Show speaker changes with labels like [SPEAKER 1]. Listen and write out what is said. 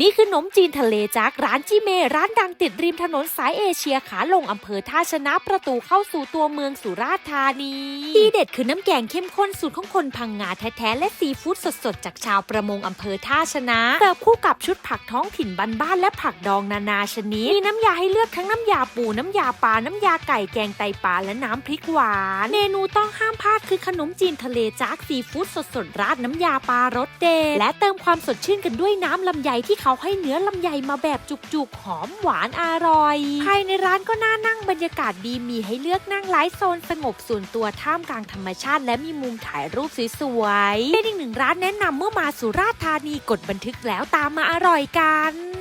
[SPEAKER 1] นี่คือขนมจีนทะเลจากร้านจิเม ร้านดังติดริมถนนสายเอเชียขาลงอำเภอท่าชนะประตูเข้าสู่ตัวเมืองสุราษฎร์ธานี ที่เด็ดคือน้ำแกงเข้มข้นสูตรของคนพังงาแท้ๆและซีฟู้ดสดๆ จากชาวประมงอำเภอท่าชนะเสิร์ฟคู่กับชุดผักท้องถิ่นบ้านๆและผักดองนานาชนิด มีน้ำยาให้เลือกทั้งน้ำยาปูน้ำยาปลาน้ำยาไก่แกงไตปลาและน้ำพริกหวาน เมนูต้องห้ามพลาดคือขนมจีนทะเลจากซีฟู้ดสดๆราดน้ำยาปลารสเด็ดและเติมความสดชื่นกันด้วยน้ำลำไยที่เขาให้เนื้อลำไยมาแบบจุกๆ หอมหวานอร่อย ภายในร้านก็น่านั่งบรรยากาศดีมีให้เลือกนั่งไลฟ์โซนสงบส่วนตัวท่ามกลางธรรมชาติ และมีมุมถ่ายรูปสวยๆ เป็นอีกหนึ่งร้านแนะนำเมื่อมาสุราษฎร์ธานีกดบันทึกแล้วตามมาอร่อยกัน